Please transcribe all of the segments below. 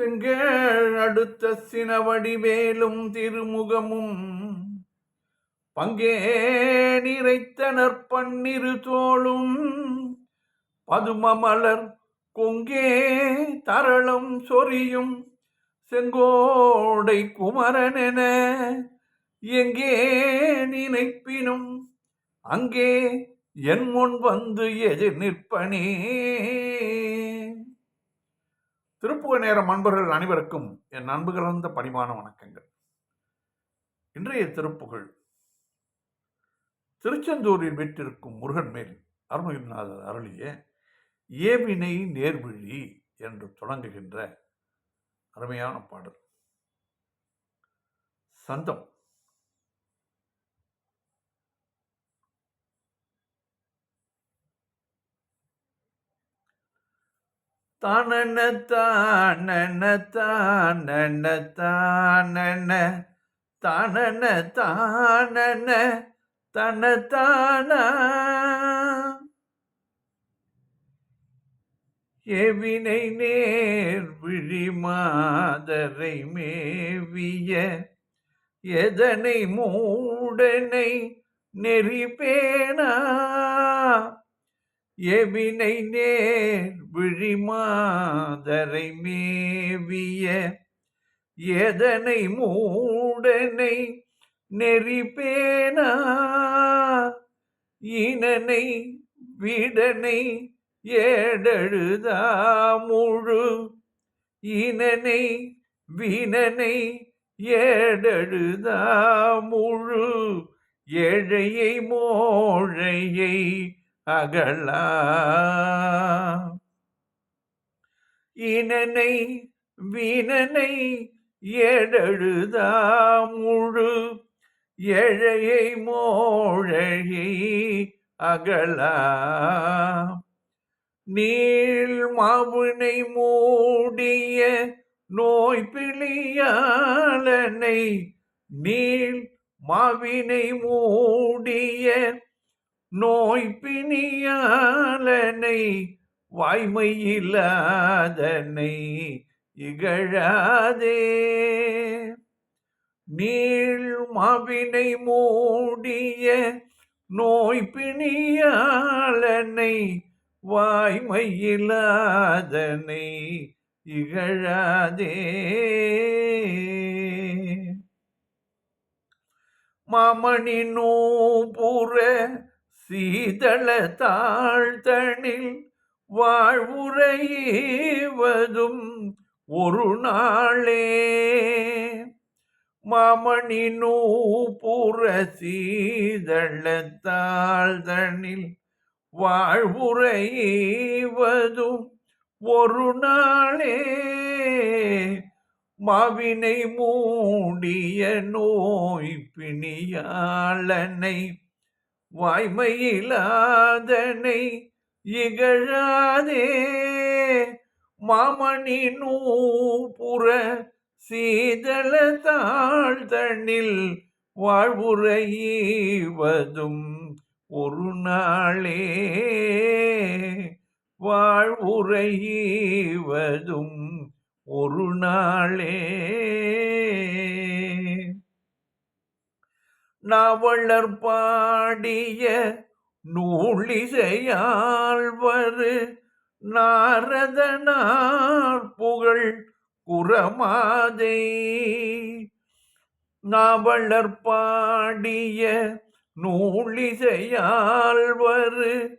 செங்கேள் அடுத்த சினவடிவேலும் திருமுகமும். பங்கே நிறைத்த பன்னிரு தோளும். பதுமமலர் கொங்கே தரளம் சொரியும். செங்கோடை குமரனென எங்கே நினைப்பினும். அங்கே என் முன் வந்து எதிர் நிற்பனே. திருப்புக நேரம் அன்பர்கள் அனைவருக்கும் என் அன்பு கலந்த பணிவான வணக்கங்கள். இன்றைய திருப்புகழ். திருச்செந்தூரில் வீட்டிருக்கும் முருகன் மேல் அருணகிரிநாதர் அருளிய ஏவினை நேர்விழி என்று தொடங்குகின்ற அருமையான பாடல். சந்தம். தானன தானன தானன தானன தானன தானன தன. தானா எவினை நேர் விழி மாதரை மேவிய எதனை மூடனை நெறிபேனா. எவினை நேர் விழிமாதரை மேவிய எதனை மூடனை நெறிபேனா இனனை விடனை ஏடழுதா முழு? இனனை வினனை ஏடழுதா முழு? ஏழையை மோழையை அகலா. இனனை வீணனை ஏடழுதா முழு எழையை மோழையை அகலா. நீள் மாவுனை மூடிய நோய் பிழியாளனை நீள் மாவினை மூடிய நோய் பிணியாலனை வாய்மையில்லாதனை இகழாதே. நீள் மாவினை மூடிய நோய் பிணியாளனை வாய்மையில்லாதனை இகழாதே. மாமணி நூபுற சீதள தாழ்த்தனில் வாழ்வுரைவதும் ஒரு நாளே. மாமணி நூபுற சீதள தாழ்தனில் வாழ்வுரைவதும் ஒரு நாளே. மாவினை மூடிய நோய் பிணியாளனை வாய்மையிலாதனை இகழாதே. மாமணி நூபுற சீதள தாழ்தனில் வாழ்வுரையீவதும் ஒரு நாளே. வாழ்வுரையீவதும் ஒரு நாளே. நாவலர் பாடிய நூலிசையாழ்வரு நாரதனார் புகழ் குரமாதை. நாவலர் பாடிய நூலிசையாழ்வரு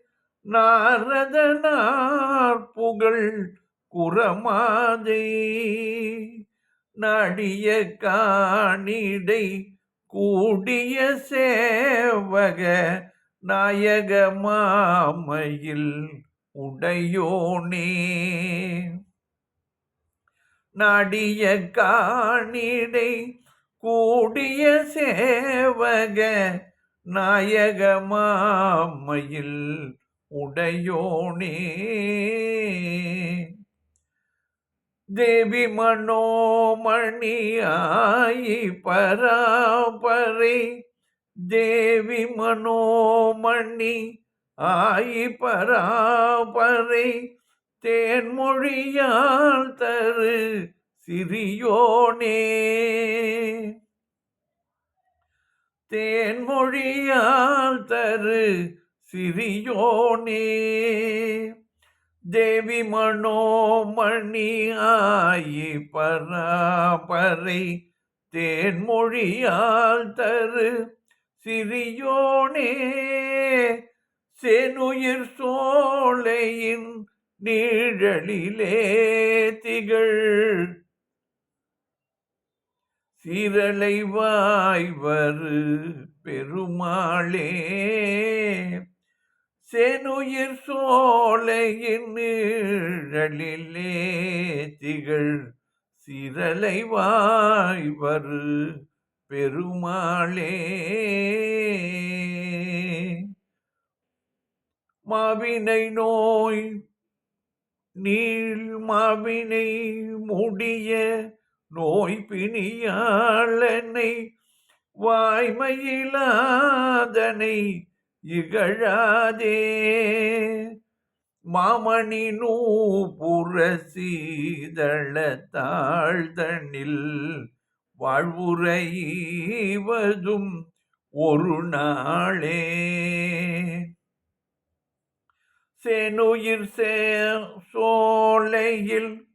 நாரதனார் புகழ் குரமாதை. நடிய காணிடை கூடிய சேவக நாயக மாமையில் உடையோனே நாடிய காணிடை கூடிய சேவக நாயக மாமையில் உடையோனே தேவி மனோமணியாயி பராபரை. தேவி மனோமணி ஆயி பராபரை. தேன்மொழியால் தரு சிறியோனே. தேன்மொழியால் தரு சிறியோனே. தேவி மனோமணி ஆயி பராபரை தேன்மொழியால் தரு. சிறியோனே செனுயிர் சோலையின் நீழலிலே திகழ். சிரலை வாய்வரு பெருமாளே சேனுயிர் சோலையின் நிழலிலே திகழ் சிரலை வாய்வரு பெருமாளே. மாவினை நோய் நீள் மாவினை முடிய நோய் பிணியாளனை வாய்மையிலாதனை இகழாதே. மாமணி நூபுர சீதள தாழ்தனில் வாழ்வுரைவதும் ஒரு நாளே. சேனுயிர் சே சோலையில்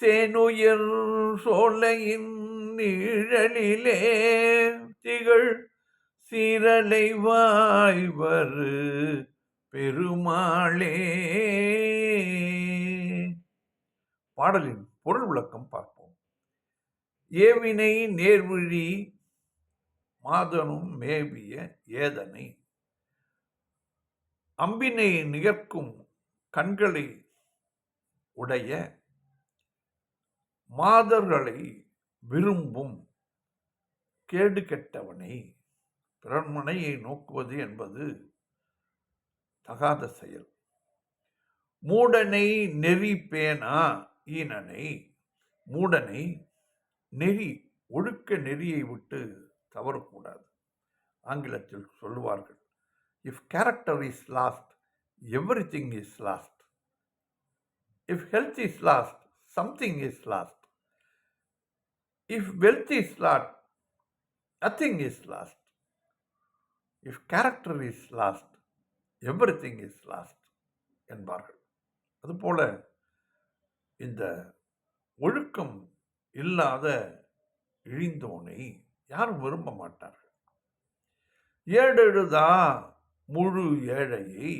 சேனுயிர் சோலையின் நிழலிலே திகழ் சீரலை வாய்வரு பெருமாளே. பாடலின் பொருள் விளக்கம் பார்ப்போம். ஏவினை நேர்விழி மாதனும் மேவிய ஏதனை. அம்பினை நிகர்க்கும் கண்களை உடைய மாதர்களை விரும்பும் கேடு கெட்டவனை. பிறன்மனையை நோக்குவது என்பது தகாத செயல். மூடனை நெறி பேனா ஈனனை? மூடனை நெறி ஒழுக்க நெறியை விட்டு தவறக்கூடாது. ஆங்கிலத்தில் சொல்லுவார்கள் if character is lost everything is lost if health is lost something is lost if wealth is lost nothing is lost if character is lost everything is lost என்பார்கள். அதுபோல இந்த ஒழுக்கம் இல்லாத இழிந்தோனை யாரும் விரும்ப மாட்டார்கள். ஏடெழுதா முழு ஏழையை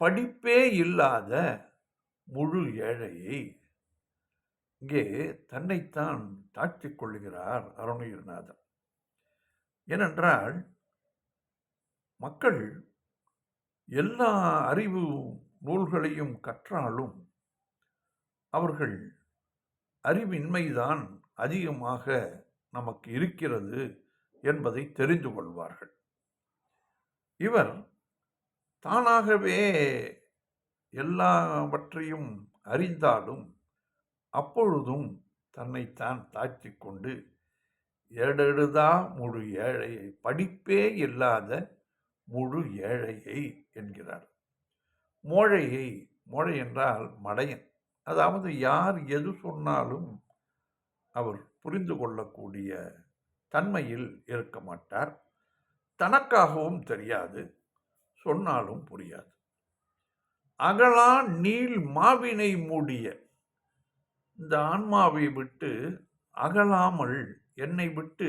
படிப்பே இல்லாத முழு ஏழையை இங்கே தன்னைத்தான் தாழ்த்திக் கொள்கிறார் அருணகிரிநாதன் ஏனென்றால் மக்கள் எல்லா அறிவு நூல்களையும் கற்றாலும் அவர்கள் அறிவின்மைதான் அதிகமாக நமக்கு இருக்கிறது என்பதை தெரிந்து கொள்வார்கள். இவர் தானாகவே எல்லாவற்றையும் அறிந்தாலும் அப்பொழுதும் தன்னைத்தான் தாழ்த்தி கொண்டு ஏடெழுதா முழு ஏழை படிப்பே இல்லாத முழு ஏழையை என்கிறார். மோழையை மோழை என்றால் மடையன். அதாவது யார் எது சொன்னாலும் அவர் புரிந்து கொள்ளக்கூடிய தன்மையில் இருக்க மாட்டார். தனக்காகவும் தெரியாது சொன்னாலும் புரியாது. அகலா நீள் மாவினை மூடிய இந்த ஆன்மாவை விட்டு அகலாமல் என்னை விட்டு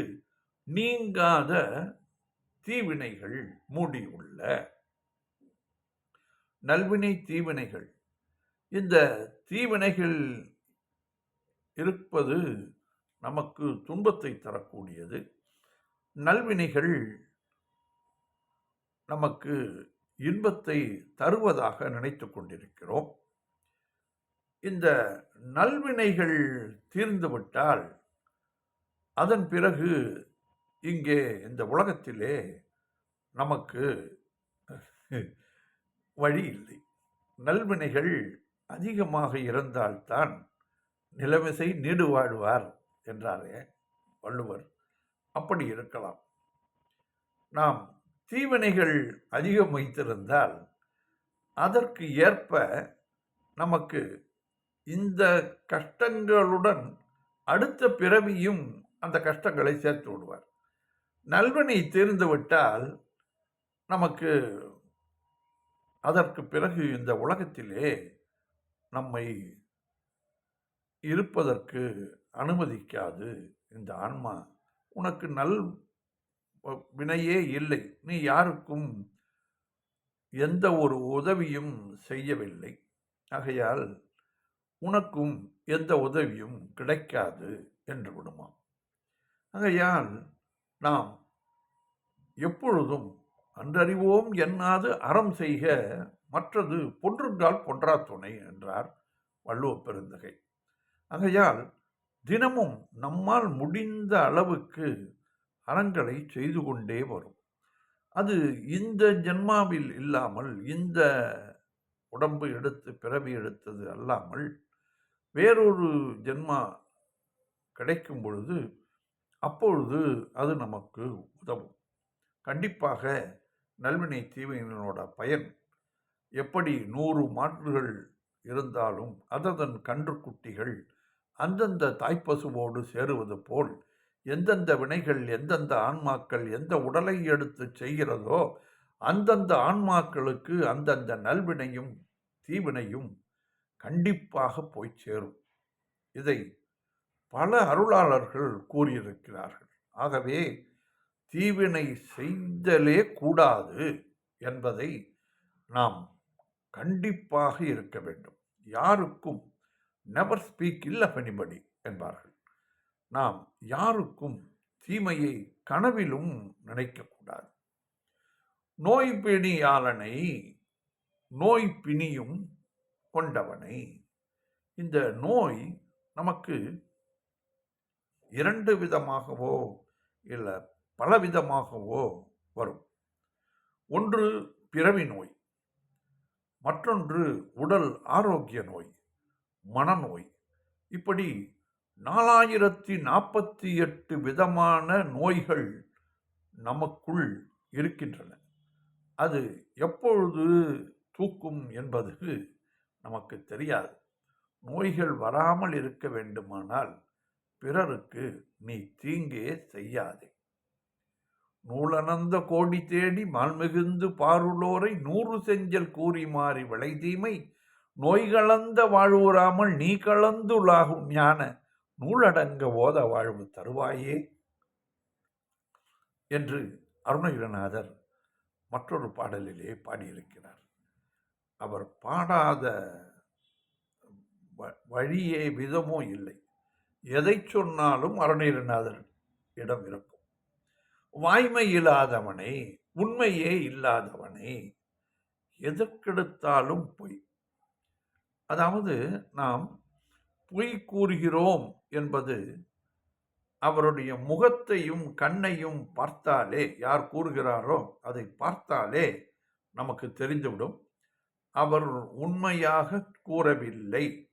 நீங்காத தீவினைகள் மூடியுள்ள. நல்வினை தீவினைகள். இந்த தீவினைகள் இருப்பது நமக்கு துன்பத்தை தரக்கூடியது. நல்வினைகள் நமக்கு இன்பத்தை தருவதாக நினைத்து கொண்டிருக்கிறோம். இந்த நல்வினைகள் தீர்ந்துவிட்டால் அதன் பிறகு இங்கே இந்த உலகத்திலே நமக்கு வழி இல்லை. நல்வினைகள் அதிகமாக இருந்தால்தான் நிலவிசை நீடு வாழ்வார் என்றாரே வள்ளுவர். அப்படி இருக்கலாம். நாம் தீவினைகள் அதிகம் வைத்திருந்தால் அதற்கு ஏற்ப நமக்கு இந்த கஷ்டங்களுடன் அடுத்த பிறவியும் அந்த கஷ்டங்களை சேர்த்து விடுவார். நல்வனை தேர்ந்துவிட்டால் நமக்கு அதற்கு பிறகு இந்த உலகத்திலே நம்மை இருப்பதற்கு அனுமதிக்காது. இந்த ஆன்மா உனக்கு நல் வினையே இல்லை. நீ யாருக்கும் எந்த ஒரு உதவியும் செய்யவில்லை. ஆகையால் உனக்கும் எந்த உதவியும் கிடைக்காது என்று விடுமாம். ஆகையால் நாம் எப்பொழுதும் அன்றறிவோம் என்னாது அறம் செய்க மற்றது பொன்றுங்கால் பொன்றா துணை என்றார் வள்ளுவ பெருந்தகை. ஆகையால் தினமும் நம்மால் முடிந்த அளவுக்கு அறங்களை செய்து கொண்டே வரும். அது இந்த ஜென்மாவில் இல்லாமல் இந்த உடம்பு எடுத்து பிறவி எடுத்தது அல்லாமல் வேறொரு ஜென்மா கிடைக்கும் பொழுது அப்பொழுது அது நமக்கு உதவும். கண்டிப்பாக நல்வினை தீவினோட பயன் எப்படி நூறு மாற்றுகள் இருந்தாலும் அதன் கன்றுக்குட்டிகள் அந்தந்த தாய்ப்பசுவோடு சேருவது போல் எந்தெந்த வினைகள் எந்தெந்த ஆன்மாக்கள் எந்த உடலை எடுத்து செய்கிறதோ அந்தந்த ஆன்மாக்களுக்கு அந்தந்த நல்வினையும் தீவினையும் கண்டிப்பாக போய் சேரும். இதை பல அருளாளர்கள் கூறியிருக்கிறார்கள். ஆகவே தீவினை செய்தலே கூடாது என்பதை நாம் கண்டிப்பாக இருக்க வேண்டும். யாருக்கும் நெவர் ஸ்பீக் இல்ல எனிபடி என்பார்கள். நாம் யாருக்கும் தீமையை கனவிலும் நினைக்கக்கூடாது நோய் பிணியாளனை நோய் பிணியும் கொண்டவனை. இந்த நோய் நமக்கு இரண்டு விதமாகவோ இல்லை பலவிதமாகவோ வரும். ஒன்று பிறவி நோய் மற்றொன்று உடல் ஆரோக்கிய நோய் மனநோய் இப்படி நாலாயிரத்தி நாற்பத்தி எட்டு விதமான நோய்கள் நமக்குள் இருக்கின்றன. அது எப்பொழுது தூக்கும் என்பது நமக்கு தெரியாது. நோய்கள் வராமல் இருக்க வேண்டுமானால் பிறருக்கு நீ தீங்கே செய்யாதே. நூலனந்த கோடி தேடி மால்மிகுந்து பாருளோரை நூறு செஞ்சல் கூறி மாறி விளைதீமை. நோய்களந்த வாழ்வுறாமல் நீ கலந்துலாகும் ஞான நூலடங்க ஓத வாழ்வு தருவாயே. என்று அருணகிரநாதர் மற்றொரு பாடலிலே பாடியிருக்கிறார். அவர் பாடாத வழியே விதமோ இல்லை. எதை சொன்னாலும் அருணகிரநாதர் இடம் இருக்கும். வாய்மை இல்லாதவனை உண்மையே இல்லாதவனை எதற்கெடுத்தாலும் பொய். அதாவது நாம் பொய் கூறுகிறோம் என்பது அவருடைய முகத்தையும் கண்ணையும் பார்த்தாலே யார் கூறுகிறாரோ அதை பார்த்தாலே நமக்கு தெரிந்துவிடும். அவர் உண்மையாக கூறவில்லை.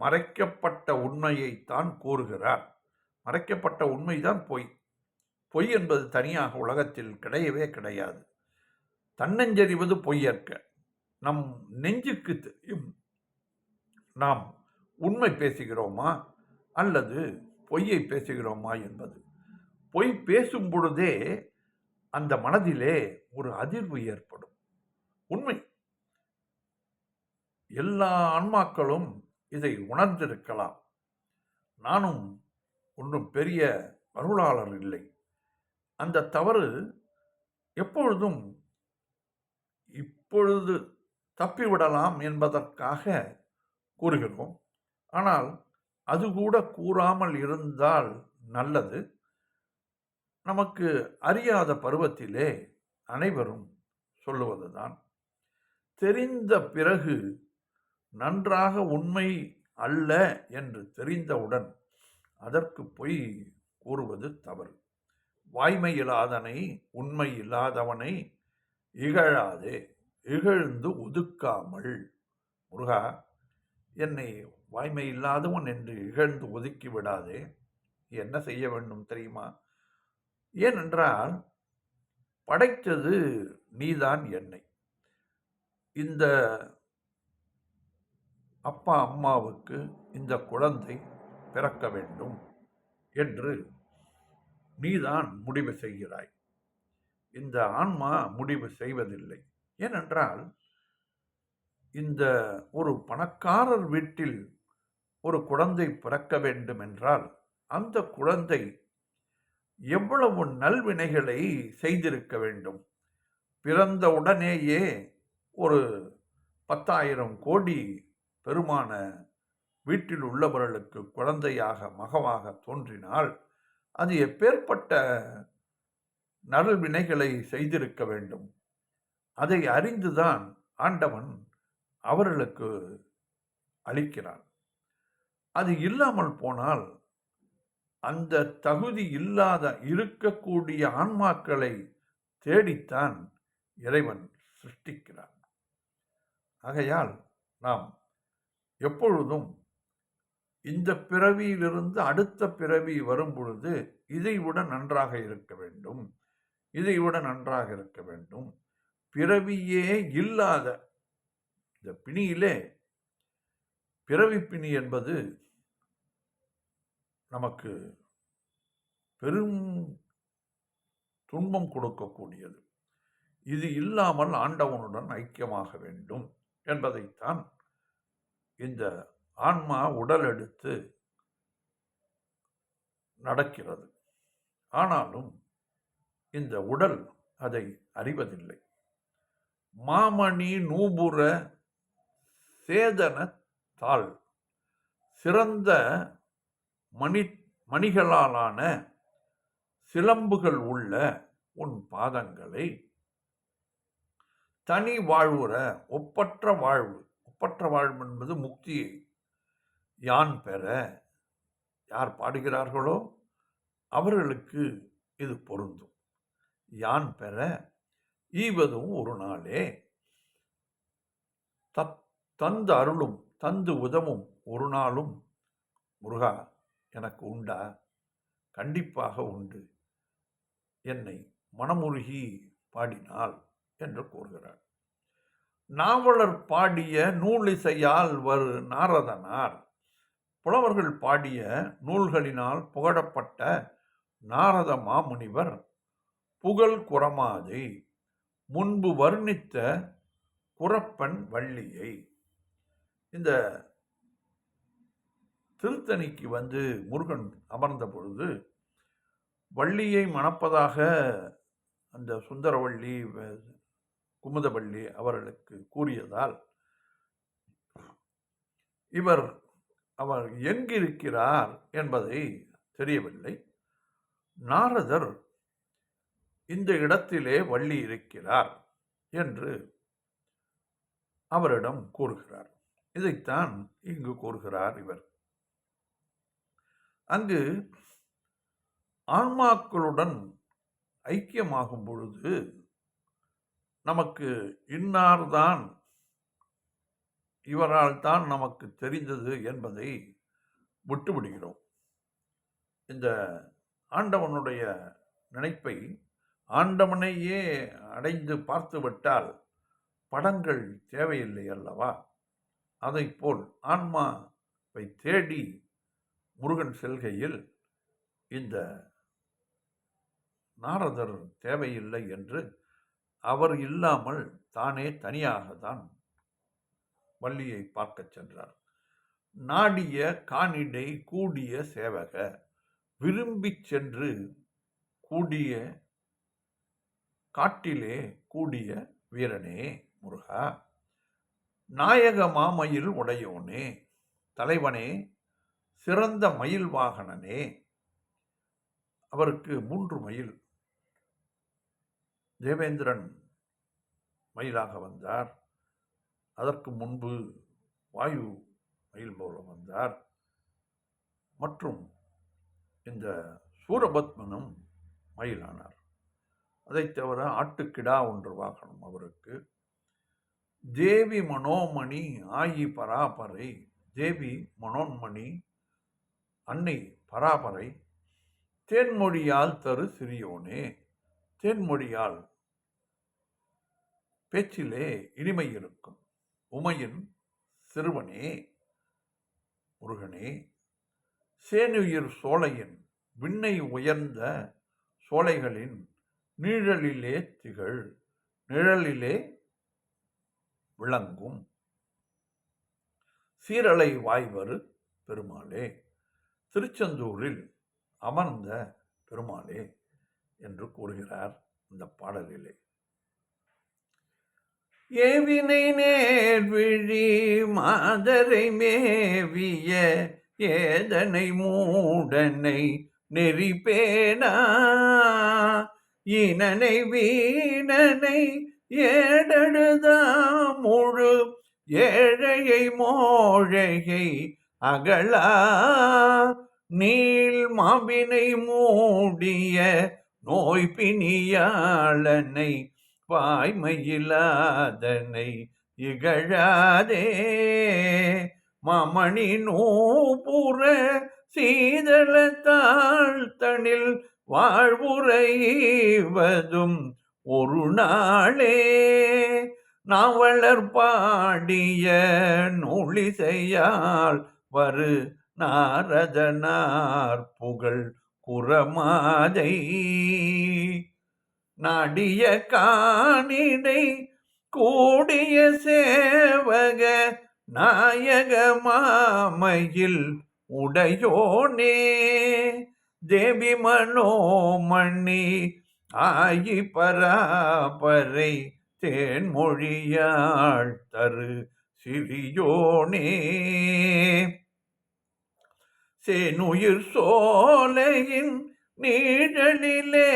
மறைக்கப்பட்ட உண்மையைத்தான் கூறுகிறார். மறைக்கப்பட்ட உண்மைதான் பொய். பொய் என்பது தனியாக உலகத்தில் கிடையவே கிடையாது. தன்னஞ்செறிவது பொய்யற்க. நம் நெஞ்சுக்கு தெரியும். நாம் உண்மை பேசுகிறோமா? அல்லது பொய்யை பேசுகிறோமா என்பது. பொய் பேசும் பொழுதே அந்த மனதிலே ஒரு அதிர்வு ஏற்படும். உண்மை. எல்லா ஆன்மாக்களும் இதை உணர்ந்திருக்கலாம். நானும் ஒன்றும் பெரிய அருளாளர் இல்லை. அந்த தவறு எப்பொழுதும் இப்பொழுது தப்பிவிடலாம் என்பதற்காக கூறுகிறோம். ஆனால் அது கூட கூறாமல் இருந்தால் நல்லது. நமக்கு அறியாத பருவத்திலே அனைவரும் சொல்லுவதுதான். தெரிந்த பிறகு நன்றாக உண்மை அல்ல என்று தெரிந்தவுடன் அதற்கு பொய் கூறுவது தவறு. வாய்மை இல்லாதனை உண்மை இல்லாதவனை இகழாதே இகழ்ந்து ஒதுக்காமல். முருகா என்னை வாய்மை இல்லாதவன் என்று இகழ்ந்து ஒதுக்கி விடாதே என்ன செய்ய வேண்டும் தெரியுமா? ஏனென்றால் படைத்தது நீதான் என்னை. இந்த அப்பா அம்மாவுக்கு இந்த குழந்தை பிறக்க வேண்டும் என்று நீதான் முடிவு செய்கிறாய். இந்த ஆன்மா முடிவு செய்வதில்லை. ஏனென்றால் இந்த ஒரு பணக்காரர் வீட்டில் ஒரு குழந்தை பிறக்க வேண்டும் என்றால் அந்த குழந்தை எவ்வளவு நல்வினைகளை செய்திருக்க வேண்டும்? பிறந்த உடனேயே ஒரு பத்தாயிரம் கோடி பெருமான வீட்டில் உள்ளவர்களுக்கு குழந்தையாக மகவாக தோன்றினால் அது எப்பேற்பட்ட நல்வினைகளை செய்திருக்க வேண்டும். அதை அறிந்துதான் ஆண்டவன் அவர்களுக்கு அளிக்கிறான். அது இல்லாமல் போனால் அந்த தகுதி இல்லாத இருக்கக்கூடிய ஆன்மாக்களை தேடித்தான் இறைவன் சிருஷ்டிக்கிறான். ஆகையால் நாம் எப்பொழுதும் இந்த பிறவியிலிருந்து அடுத்த பிறவி வரும் பொழுது இதைவிட நன்றாக இருக்க வேண்டும். இதைவிட நன்றாக இருக்க வேண்டும். பிறவியே இல்லாத இந்த பிணியிலே பிறவி பிணி என்பது நமக்கு பெரும் துன்பம் கொடுக்கக்கூடியது. இது இல்லாமல் ஆண்டவனுடன் ஐக்கியமாக வேண்டும் என்பதைத்தான் இந்த ஆன்மா உடல் எடுத்து நடக்கிறது. ஆனாலும் இந்த உடல் அதை அறிவதில்லை. மாமணி நூபுர சேதன தாள். சிறந்த மணி மணிகளாலான சிலம்புகள் உள்ள உன் பாதங்களை தனி வாழ்வுற ஒப்பற்ற வாழ்வு ஒப்பற்ற வாழ்வு என்பது முக்தியை யான் பெற யார் பாடுகிறார்களோ அவர்களுக்கு இது பொருந்தும். யான் பெற ஈவதும் ஒரு நாளே. தத் தந்து அருளும் தந்து உதவும் ஒரு நாளும் முருகா எனக்கு உண்டா? கண்டிப்பாக உண்டு. என்னை மனமுருகி பாடினாள் என்று கூறுகிறார் நாவலர் பாடிய நூலிசையால் வரு நாரதனார். புலவர்கள் பாடிய நூல்களினால் புகழப்பட்ட நாரத மாமுனிவர் புகழ் குரமாதை முன்பு வர்ணித்த குரப்பன் வள்ளியை. இந்த திருத்தணிக்கு வந்து முருகன் அமர்ந்த பொழுது வள்ளியை மணப்பதாக அந்த சுந்தரவள்ளி குமுதவள்ளி அவர்களுக்கு கூறியதால் இவர் அவர் எங்கிருக்கிறார் என்பதை தெரியவில்லை. நாரதர் இந்த இடத்திலே வள்ளி இருக்கிறார் என்று அவரிடம் கூறுகிறார். இதைத்தான் இங்கு கூறுகிறார் இவர். அங்கு ஆன்மாக்களுடன் ஐக்கியமாகும் பொழுது நமக்கு இன்னார்தான் இவரால் தான் நமக்கு தெரிந்தது என்பதை விட்டுவிடுகிறோம். இந்த ஆண்டவனுடைய நினைப்பை ஆண்டவனையே அடைந்து பார்த்துவிட்டால் படங்கள் தேவையில்லை அல்லவா? அதைப்போல் ஆன்மாவை தேடி முருகன் செல்கையில் இந்த நாரதர் தேவையில்லை என்று அவர் இல்லாமல் தானே தனியாக தான் வள்ளியை பார்க்கச் சென்றார். நாடிய காணிடை கூடிய சேவக விரும்பிச் சென்று கூடிய காட்டிலே கூடிய வீரனே முருகா நாயக மாமயில் உடையோனே தலைவனே சிறந்த மயில் வாகனனே அவருக்கு மூன்று மயில் தேவேந்திரன் மயிலாக வந்தார். அதற்கு முன்பு வாயு மயில் போல வந்தார். மற்றும் இந்த சூரபத்மனும் மயிலானார். அதைத் தவிர ஆட்டுக்கிடா ஒன்று வாகனம் அவருக்கு. தேவி மனோமணி ஆயி பராபரை தேவி மனோன்மணி அன்னை பராபரை தேன்மொழியால் தரு சிறியோனே தேன்மொழியால் பேச்சிலே இனிமை இருக்கும். உமையின் சிறுவனே முருகனே சேனுயிர் சோலையின் விண்ணை உயர்ந்த சோலைகளின் நிழலிலே திகழ் நிழலிலே விளங்கும். சீரலை வாய்வரு பெருமாளே திருச்செந்தூரில் அமர்ந்த பெருமாளே என்று கூறுகிறார் இந்த பாடலிலே. ஏவினை நேர்விழி மாதரை மேவிய ஏதனை மூடனை நெறிப்பேனா? இனனை வீணனை ஏடழுதா முழு ஏழையை மோழையை அகலா? நீள் மாவினை மூடிய நோய் பிணியாளனை வாய்மையிலாதனை இகழாதே. மாமணி நூபுற சீதள தாழ்த்தனில் வாழ்வுரைவதும் ஒரு நாளே. நாவலர் பாடிய நூலிசையால் வரு நாரதனார் புகழ் குரமாதை. நாடிய காணிடை கூடிய சேவக நாயக மாமையில் உடையோனே. தேவி மனோமணி ஆயி பராபரை தேன்மொழியாள் தரு சிறியோனே. சேனுயிர் சோலையின் நீழலிலே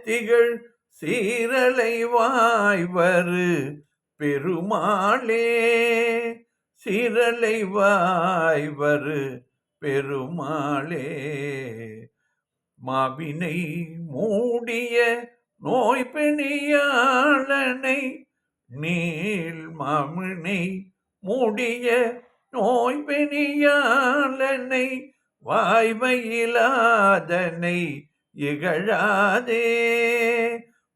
திகழ் சீரலை வாய்வரு பெருமாளே. சீரலை வாய்வரு பெருமாளே. மாவினை மூடிய நோய் பிணியாளனை நீள் மாமினை மூடிய நோய் பிணியாளனை வாய்மையிலாதனை இகழாதே.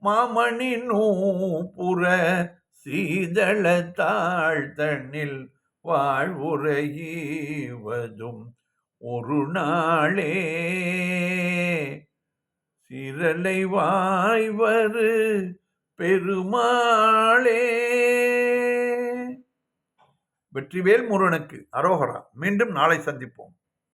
மாமணி நூபுற சீதள தாழ்தனில் வாழ்வுரையுவதும் ஒரு நாளே. சிரலை வாய்வரு பெருமாளே. வெற்றிவேல் முருகனுக்கு அரோகரா. மீண்டும் நாளை சந்திப்போம்.